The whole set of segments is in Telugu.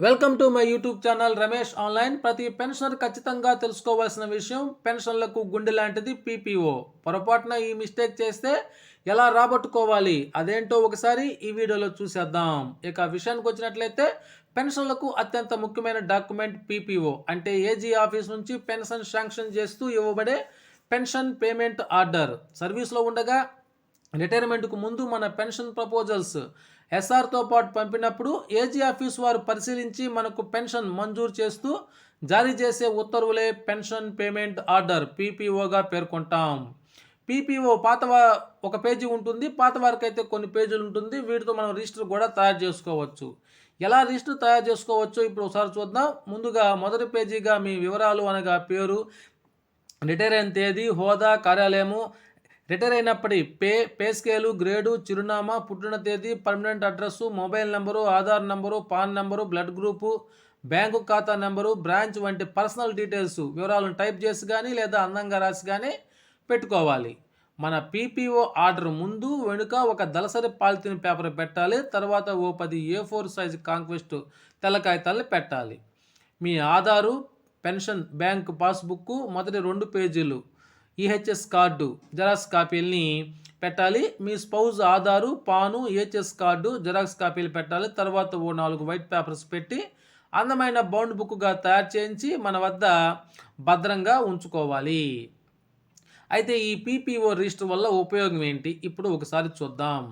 Welcome to my YouTube channel Ramesh online ప్రతి పెన్షనర్ ఖచ్చితంగా తెలుసుకోవాల్సిన విషయం పెన్షన్లకు గుండె లాంటిది పీపీఓ పొరపాటున ఈ మిస్టేక్ చేస్తే ఎలా రాబట్టుకోవాలి? అదేంటో ఒకసారి ఈ వీడియోలో చూసేద్దాం. ఇక విషయానికి వచ్చినట్లయితే పెన్షన్లకు అత్యంత ముఖ్యమైన డాక్యుమెంట్ పీపీఓ అంటే ఏజీ ఆఫీస్ నుంచి పెన్షన్ శాంక్షన్ చేస్తూ ఇవ్వబడే పెన్షన్ పేమెంట్ ఆర్డర్. సర్వీస్లో ఉండగా రిటైర్మెంట్కు ముందు మన పెన్షన్ ప్రపోజల్స్ ఎస్ఆర్తో పాటు పంపినప్పుడు ఏజీ ఆఫీస్ వారు పరిశీలించి మనకు పెన్షన్ మంజూరు చేస్తూ జారీ చేసే ఉత్తర్వులే పెన్షన్ పేమెంట్ ఆర్డర్ పీపీఓగా పేర్కొంటాం. పీపీఓ పాత ఒక పేజీ ఉంటుంది పాత వారికి అయితే కొన్ని పేజీలు ఉంటుంది వీటితో మనం రిజిస్టర్ కూడా తయారు చేసుకోవచ్చు. ఎలా రిజిస్టర్ తయారు చేసుకోవచ్చో ఇప్పుడు ఒకసారి చూద్దాం. ముందుగా మొదటి పేజీగా మీ వివరాలు అనగా పేరు రిటైర్ అయిన తేదీ హోదా కార్యాలయము రిటైర్ అయినప్పటి పే పే స్కేలు గ్రేడు చిరునామా పుట్టిన తేదీ permanent address mobile number Aadhaar number PAN number blood group bank ఖాతా నెంబరు బ్రాంచ్ వంటి పర్సనల్ డీటెయిల్స్ వివరాలను టైప్ చేసి కానీ లేదా అందంగా రాసి కానీ పెట్టుకోవాలి. మన పీపీఓ ఆర్డర్ ముందు వెనుక ఒక దళసరి పాలిథిన్ పేపర్ పెట్టాలి. తర్వాత ఓ పది ఏ ఫోర్ సైజ్ కాంక్వెస్ట్ తెల్ల కాగితాలను పెట్టాలి. మీ ఆధారు పెన్షన్ బ్యాంక్ పాస్బుక్ మొదటి రెండు పేజీలు ఈహెచ్ఎస్ కార్డు జెరాక్స్ కాపీల్ని పెట్టాలి. మీ spouse Aadhaar PAN EHS card xerox కాపీలు పెట్టాలి. తర్వాత ఓ నాలుగు వైట్ పేపర్స్ పెట్టి అందమైన బౌండ్ బుక్గా తయారు చేయించి మన వద్ద భద్రంగా ఉంచుకోవాలి. అయితే ఈ పీపీఓ రిజిస్టర్ వల్ల ఉపయోగం ఏంటి? ఇప్పుడు ఒకసారి చూద్దాం.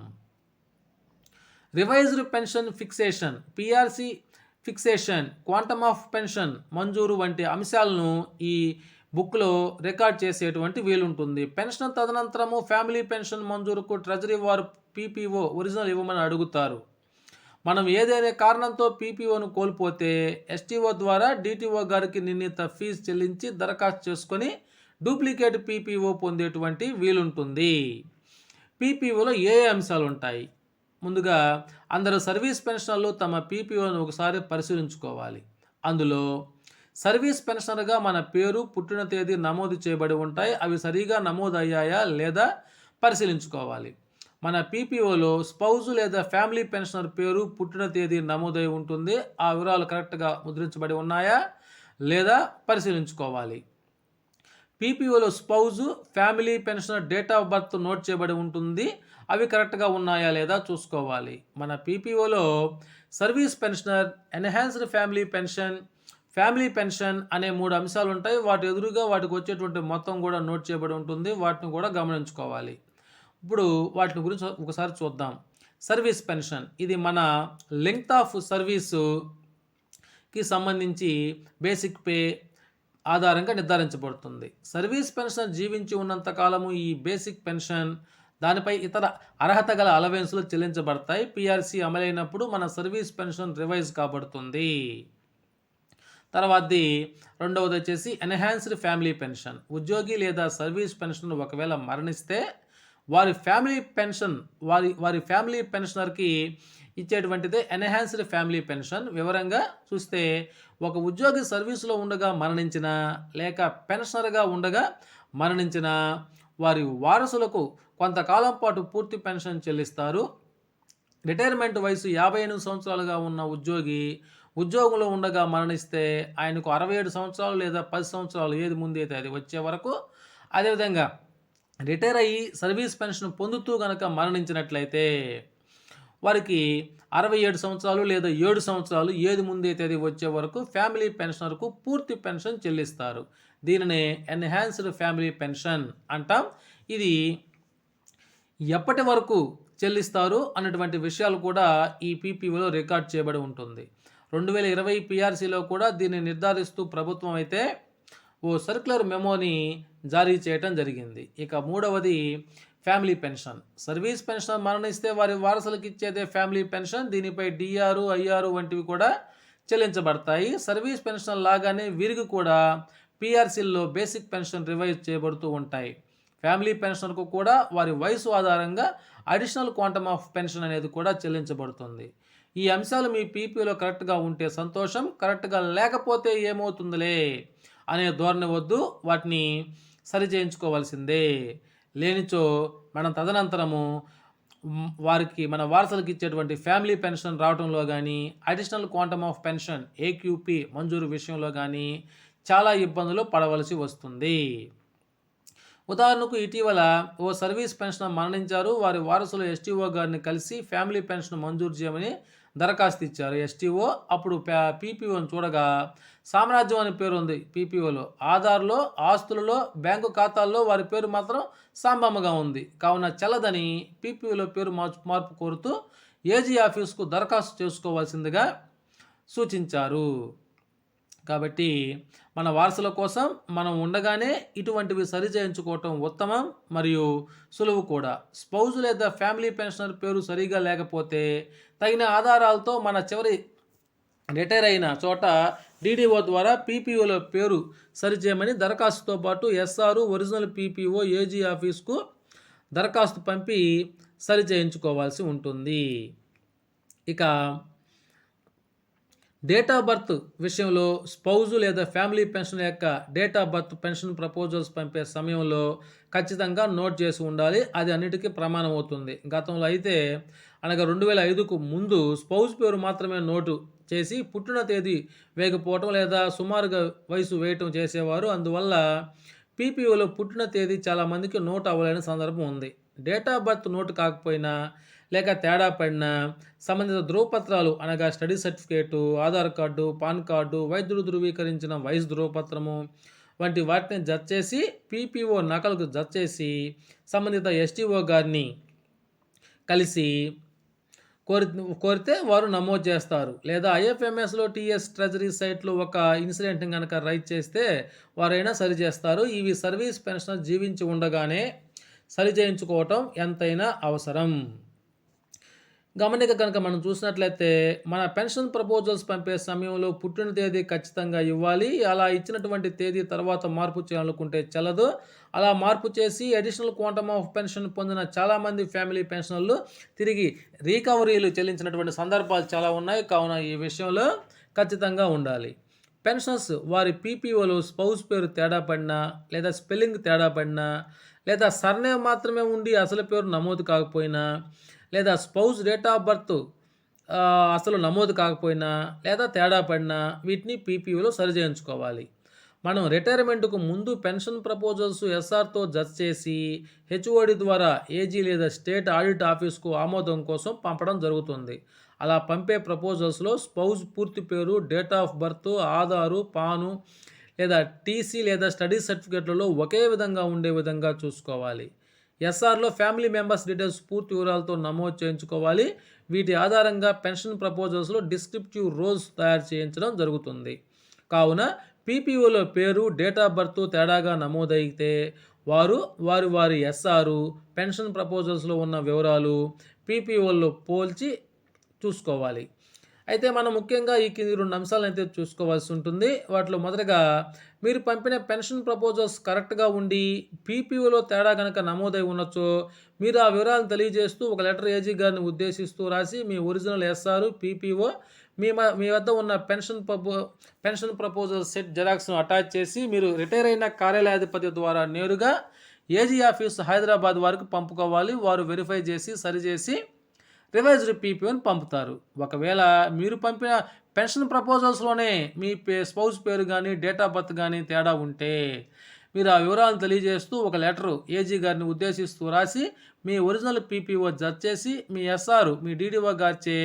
Revised pension fixation PRC fixation quantum of pension మంజూరు వంటి అంశాలను ఈ బుక్లో రికార్డ్ చేసేటువంటి వీలుంటుంది. పెన్షన్ తదనంతరము ఫ్యామిలీ పెన్షన్ మంజూరుకు ట్రెజరీ వారు పీపీఓ ఒరిజినల్ ఇవ్వమని అడుగుతారు. మనం ఏదైనా కారణంతో పీపీఓను కోల్పోతే ఎస్టీఓ ద్వారా డిటిఓ గారికి నిర్ణీత ఫీజు చెల్లించి దరఖాస్తు చేసుకొని డూప్లికేట్ పీపీఓ పొందేటువంటి వీలుంటుంది. పీపీఓలో ఏ అంశాలు ఉంటాయి ముందుగా అందరు సర్వీస్ పెన్షనర్లు తమ పీపీఓను ఒకసారి పరిశీలించుకోవాలి. అందులో సర్వీస్ పెన్షనర్గా మన పేరు పుట్టిన తేదీ నమోదు చేయబడి ఉంటాయి. అవి సరిగా నమోదు అయ్యాయా లేదా పరిశీలించుకోవాలి. మన పీపీఓలో స్పౌజు లేదా ఫ్యామిలీ పెన్షనర్ పేరు పుట్టిన తేదీ నమోదై ఉంటుంది. ఆ వివరాలు కరెక్ట్గా ముద్రించబడి ఉన్నాయా లేదా పరిశీలించుకోవాలి. పీపీఓలో spouse family pensioner date of birth note చేయబడి ఉంటుంది. అవి కరెక్ట్గా ఉన్నాయా లేదా చూసుకోవాలి. మన పీపీఓలో service pensioner enhanced family pension family pension అనే మూడు అంశాలు ఉంటాయి. వాటి ఎదురుగా వాటికి వచ్చేటువంటి మొత్తం కూడా నోట్ చేయబడి ఉంటుంది. వాటిని కూడా గమనించుకోవాలి. ఇప్పుడు వాటిని గురించి ఒకసారి చూద్దాం. Service pension. ఇది మన లెంగ్త్ ఆఫ్ సర్వీసుకి సంబంధించి బేసిక్ పే ఆధారంగా నిర్ధారించబడుతుంది. సర్వీస్ పెన్షన్ జీవించి ఉన్నంత కాలము ఈ బేసిక్ పెన్షన్ దానిపై ఇతర అర్హత గల అలవెన్సులు చెల్లించబడతాయి. పిఆర్సీ అమలైనప్పుడు మన సర్వీస్ పెన్షన్ రివైజ్ కాబడుతుంది. తర్వాతది రెండవది వచ్చేసి ఎన్హాన్స్డ్ ఫ్యామిలీ పెన్షన్. ఉద్యోగి లేదా సర్వీస్ పెన్షన్ ఒకవేళ మరణిస్తే వారి ఫ్యామిలీ పెన్షన్ వారి వారి ఫ్యామిలీ పెన్షనర్కి ఇచ్చేటువంటిదే ఎన్హాన్స్డ్ ఫ్యామిలీ పెన్షన్. వివరంగా చూస్తే ఒక ఉద్యోగి సర్వీసులో ఉండగా మరణించిన లేక పెన్షనర్గా ఉండగా మరణించిన వారి వారసులకు కొంతకాలం పాటు పూర్తి పెన్షన్ చెల్లిస్తారు. రిటైర్మెంట్ వయసు యాభై ఎనిమిది సంవత్సరాలుగా ఉన్న ఉద్యోగి ఉద్యోగంలో ఉండగా మరణిస్తే ఆయనకు అరవై ఏడు సంవత్సరాలు లేదా పది సంవత్సరాలు ఏది ముందైతే అది వచ్చే వరకు అదేవిధంగా రిటైర్ అయ్యి సర్వీస్ పెన్షన్ పొందుతూ కనుక మరణించినట్లయితే వారికి అరవై ఏడు సంవత్సరాలు లేదా ఏడు సంవత్సరాలు ఏది ముందైతే అది వచ్చే వరకు ఫ్యామిలీ పెన్షనర్కు పూర్తి పెన్షన్ చెల్లిస్తారు. దీనినే ఎన్హాన్స్డ్ ఫ్యామిలీ పెన్షన్ అంటాం. ఇది ఎప్పటి వరకు చెల్లిస్తారు అన్నటువంటి విషయాలు కూడా ఈ పీపీఓలో రికార్డ్ చేయబడి ఉంటుంది. రెండు వేల ఇరవై పిఆర్సీలో కూడా దీన్ని నిర్ధారిస్తూ ప్రభుత్వం అయితే ఓ సర్క్యులర్ మెమోని జారీ చేయటం జరిగింది. ఇక మూడవది ఫ్యామిలీ పెన్షన్ సర్వీస్ పెన్షన్ మరణిస్తే వారి వారసులకు ఇచ్చేదే ఫ్యామిలీ పెన్షన్ దీనిపై డిఆర్ ఐఆర్ వంటివి కూడా చెల్లించబడతాయి. సర్వీస్ పెన్షన్ లాగానే వీరికి కూడా పిఆర్సీల్లో బేసిక్ పెన్షన్ రివైజ్ చేయబడుతూ ఉంటాయి. ఫ్యామిలీ పెన్షన్కు కూడా వారి వయసు ఆధారంగా అడిషనల్ క్వాంటమ్ ఆఫ్ పెన్షన్ అనేది కూడా చెల్లించబడుతుంది. ఈ అంశాలు మీ పీపీలో కరెక్ట్గా ఉంటే సంతోషం కరెక్ట్గా లేకపోతే ఏమవుతుందిలే అనే ధోరణి వద్దు వాటిని సరిచేయించుకోవాల్సిందే లేనిచో మనం తదనంతరము వారికి మన వారసులకు ఇచ్చేటువంటి ఫ్యామిలీ పెన్షన్ రావడంలో కానీ additional quantum of pension AQP మంజూరు విషయంలో కానీ చాలా ఇబ్బందులు పడవలసి వస్తుంది. ఉదాహరణకు ఇటీవల ఓ సర్వీస్ పెన్షన్ మరణించారు వారి వారసులు ఎస్టీఓ గారిని కలిసి ఫ్యామిలీ పెన్షన్ మంజూరు చేయమని దరఖాస్తు ఇచ్చారు. ఎస్టీఓ అప్పుడు పీపీఓని చూడగా సామ్రాజ్యం అనే పేరు ఉంది పీపీఓలో. ఆధార్లో ఆస్తులలో బ్యాంకు ఖాతాల్లో వారి పేరు మాత్రం సాంబమ్మగా ఉంది. కావున చెల్లదని పీపీఓలో పేరు మార్పు మార్పు కోరుతూ ఏజీ ఆఫీస్కు దరఖాస్తు చేసుకోవాల్సిందిగా సూచించారు. కాబట్టి మన వారసుల కోసం మనం ఉండగానే ఇటువంటివి సరి చేయించుకోవటం ఉత్తమం మరియు సులువు కూడా. స్పౌజ్ లేదా ఫ్యామిలీ పెన్షనర్ పేరు సరిగా లేకపోతే తగిన ఆధారాలతో మన చివరి రిటైర్ అయిన చోట డీడీఓ ద్వారా పీపీఓల పేరు సరిచేయమని దరఖాస్తుతో పాటు ఎస్ఆర్ ఒరిజినల్ పీపీఓ ఏజీ ఆఫీస్కు దరఖాస్తు పంపి సరి చేయించుకోవాల్సి ఉంటుంది. ఇక డేట్ ఆఫ్ బర్త్ విషయంలో స్పౌజు లేదా ఫ్యామిలీ పెన్షన్ యొక్క date of birth pension proposals పంపే సమయంలో ఖచ్చితంగా నోట్ చేసి ఉండాలి. అది అన్నిటికీ ప్రమాణం అవుతుంది. గతంలో అయితే అనగా రెండు వేల ఐదుకు ముందు స్పౌజ్ పేరు మాత్రమే నోటు చేసి పుట్టిన తేదీ వేయకపోవటం లేదా సుమారుగా వయసు వేయటం చేసేవారు. అందువల్ల పీపీఓలో పుట్టిన తేదీ చాలామందికి నోట్ అవ్వలేని సందర్భం ఉంది. డేట్ ఆఫ్ బర్త్ నోటు కాకపోయినా లేక తేడా పడిన సంబంధిత ధృవపత్రాలు అనగా study certificate Aadhaar card PAN card వైద్యుడు ధృవీకరించిన వయసు ధృవపత్రము వంటి వాటిని జత చేసి పీపీఓ నకలకు జత చేసి సంబంధిత ఎస్టీఓ గారిని కలిసి కోరి కోరితే వారు నమోదు చేస్తారు. లేదా ఐఎఫ్ఎంఎస్లో టీఎస్ ట్రెజరీ సైట్లో ఒక ఇన్సిడెంట్ని కనుక రైట్ చేస్తే వారైనా సరిచేస్తారు ఇవి సర్వీస్ పెన్షనర్ జీవించి ఉండగానే సరి చేయించుకోవటం ఎంతైనా అవసరం. గమనిక కనుక మనం చూసినట్లయితే మన పెన్షన్ ప్రపోజల్స్ పంపే సమయంలో పుట్టిన తేదీ ఖచ్చితంగా ఇవ్వాలి. అలా ఇచ్చినటువంటి తేదీ తర్వాత మార్పు చేయాలనుకుంటే చల్లదు. అలా మార్పు చేసి అడిషనల్ క్వాంటమ్ ఆఫ్ పెన్షన్ పొందిన చాలామంది ఫ్యామిలీ పెన్షన్లు తిరిగి రీకవరీలు చెల్లించినటువంటి సందర్భాలు చాలా ఉన్నాయి. కావున ఈ విషయంలో ఖచ్చితంగా ఉండాలి. పెన్షన్స్ వారి పీపీఓలో స్పౌస్ పేరు తేడా పడినా లేదా స్పెల్లింగ్ తేడా పడినా లేదా సర్నేమ్ మాత్రమే ఉండి అసలు పేరు నమోదు కాకపోయినా లేదా స్పౌజ్ డేట్ ఆఫ్ బర్త్ అసలు నమోదు కాకపోయినా లేదా తేడా పడినా వీటిని పీపీఓలో సరి చేయించుకోవాలి. మనం రిటైర్మెంట్కు ముందు పెన్షన్ ప్రపోజల్స్ ఎస్ఆర్తో జత చేసి హెచ్ఓడి ద్వారా ఏజీ లేదా స్టేట్ ఆడిట్ ఆఫీస్కు ఆమోదం కోసం పంపడం జరుగుతుంది. అలా పంపే ప్రపోజల్స్లో స్పౌజ్ పూర్తి పేరు date of birth Aadhaar PAN లేదా టీసీ లేదా స్టడీ సర్టిఫికేట్లలో ఒకే విధంగా ఉండే విధంగా చూసుకోవాలి. ఎస్ఆర్లో ఫ్యామిలీ మెంబర్స్ డీటెయిల్స్ పూర్తి వివరాలతో నమోదు చేయించుకోవాలి. వీటి ఆధారంగా పెన్షన్ ప్రపోజల్స్లో డిస్క్రిప్టివ్ రోల్స్ తయారు చేయించడం జరుగుతుంది. కావున పీపీఓలో పేరు డేట్ ఆఫ్ బర్త్ తేడాగా నమోదైతే వారు వారి వారి ఎస్ఆర్ పెన్షన్ ప్రపోజల్స్లో ఉన్న వివరాలు పీపీఓల్లో పోల్చి చూసుకోవాలి. అయితే మనం ముఖ్యంగా ఈ కింది రెండు అంశాలను అయితే చూసుకోవాల్సి ఉంటుంది. వాటిలో మొదటగా మీరు పంపిన పెన్షన్ ప్రపోజల్స్ కరెక్ట్గా ఉండి పీపీఓలో తేడా కనుక నమోదై ఉండొచ్చో మీరు ఆ వివరాలను తెలియజేస్తూ ఒక లెటర్ ఏజీ గారిని ఉద్దేశిస్తూ రాసి మీ ఒరిజినల్ ఎస్ఆర్ పీపీఓ మీ మీ వద్ద ఉన్న పెన్షన్ ప్రపో పెన్షన్ ప్రపోజల్ సెట్ జెరాక్స్ను అటాచ్ చేసి మీరు రిటైర్ అయిన కార్యాలయాధిపతి ద్వారా నేరుగా ఏజీ ఆఫీస్ హైదరాబాద్ వారికి పంపుకోవాలి. వారు వెరిఫై చేసి సరిచేసి రివైజ్డ్ పీపీఓని పంపుతారు. ఒకవేళ మీరు పంపిన పెన్షన్ ప్రపోజల్స్లోనే మీ పే స్పౌస్ పేరు కానీ డేట్ ఆఫ్ బర్త్ కానీ తేడా ఉంటే మీరు ఆ వివరాలను తెలియజేస్తూ ఒక లెటరు ఏజీ గారిని ఉద్దేశిస్తూ రాసి మీ ఒరిజినల్ పీపీఓ జత చేసి మీ ఎస్ఆర్ మీ డీడీఓ గారిచే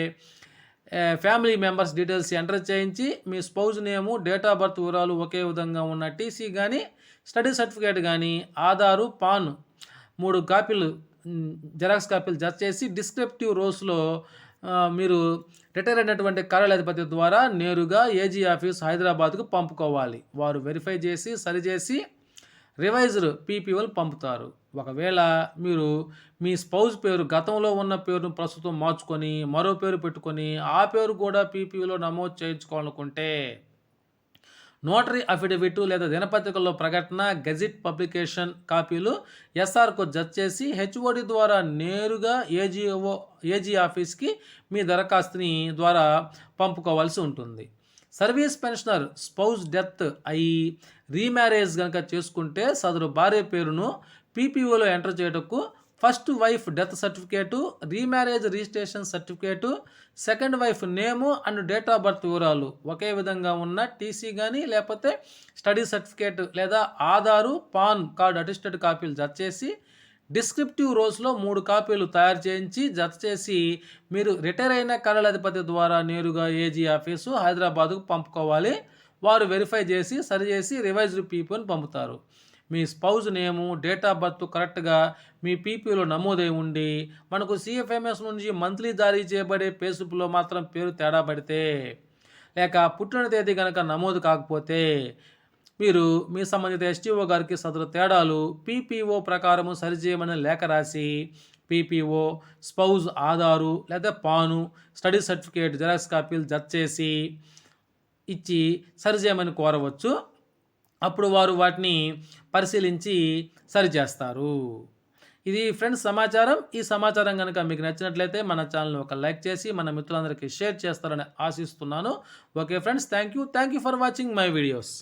ఫ్యామిలీ మెంబర్స్ డీటెయిల్స్ ఎంటర్ చేయించి మీ spouse name date of birth వివరాలు ఒకే విధంగా ఉన్న టీసీ కానీ స్టడీ సర్టిఫికేట్ కానీ ఆధారు పాన్ మూడు కాపీలు జెరాక్స్ కాపీలు జత చేసి డిస్క్రిప్టివ్ రోస్లో మీరు రిటైర్ అయినటువంటి కార్యాలయాధిపతి ద్వారా నేరుగా ఏజీ ఆఫీస్ హైదరాబాద్కు పంపుకోవాలి. వారు వెరిఫై చేసి సరిచేసి రివైజ్డ్ పీపీఓలు పంపుతారు. ఒకవేళ మీరు మీ స్పౌజ్ పేరు గతంలో ఉన్న పేరును ప్రస్తుతం మార్చుకొని మరో పేరు పెట్టుకొని ఆ పేరు కూడా పీపీఓలో నమోదు చేయించుకోవాలనుకుంటే నోటరీ అఫిడవిట్ లేదా దినపత్రికల్లో ప్రకటన గెజిట్ పబ్లికేషన్ కాపీలు ఎస్ఆర్కు జత చేసి హెచ్ఓడి ద్వారా నేరుగా ఏజీఓ ఏజీ ఆఫీస్కి మీ దరఖాస్తుని ద్వారా పంపుకోవాల్సి ఉంటుంది. సర్వీస్ పెన్షనర్ స్పౌస్ డెత్ అయి రీమ్యారేజ్ కనుక చేసుకుంటే సదరు భార్య పేరును పీపీఓలో ఎంటర్ చేయటకు first wife death certificate remarriage registration certificate second wife name and date of birth వివరాలు. ఒకే విధంగా ఉన్న టీసీ కానీ లేకపోతే స్టడీ సర్టిఫికేట్ లేదా ఆధారు పాన్ కార్డు అటిస్టెడ్ కాపీలు జత చేసి డిస్క్రిప్టివ్ రోల్స్లో మూడు కాపీలు తయారు చేయించి జత చేసి మీరు రిటైర్ అయిన కళాధిపతి ద్వారా నేరుగా ఏజీ ఆఫీసు హైదరాబాద్కు పంపుకోవాలి. వారు వెరిఫై చేసి సరిచేసి రివైజ్డ్ పీపీని పంపుతారు. మీ spouse name date of birth కరెక్ట్గా మీ పీపీలో నమోదై ఉండి మనకు సిఎఫ్ఎంఎస్ నుంచి మంత్లీ జారీ చేయబడే పేసుపులో మాత్రం పేరు తేడా పడితే లేక పుట్టిన తేదీ కనుక నమోదు కాకపోతే మీరు మీ సంబంధిత ఎస్టీఓ గారికి సదరు తేడాలు పీపీఓ ప్రకారము సరిచేయమని లేఖ రాసి పీపీఓ స్పౌజ్ ఆధారు లేదా పాను స్టడీ సర్టిఫికేట్ జెరాక్స్ కాపీలు జత చేసి ఇచ్చి సరిచేయమని కోరవచ్చు. అప్పుడు వారు వాటిని పరిశీలించి సరిచేస్తారు. ఇది ఫ్రెండ్స్ సమాచారం. ఈ సమాచారం కనుక మీకు నచ్చినట్లయితే మన ఛానల్ని ఒక లైక్ చేసి మన మిత్రులందరికీ షేర్ చేస్తారని ఆశిస్తున్నాను. Okay friends thank you thank you for watching my videos.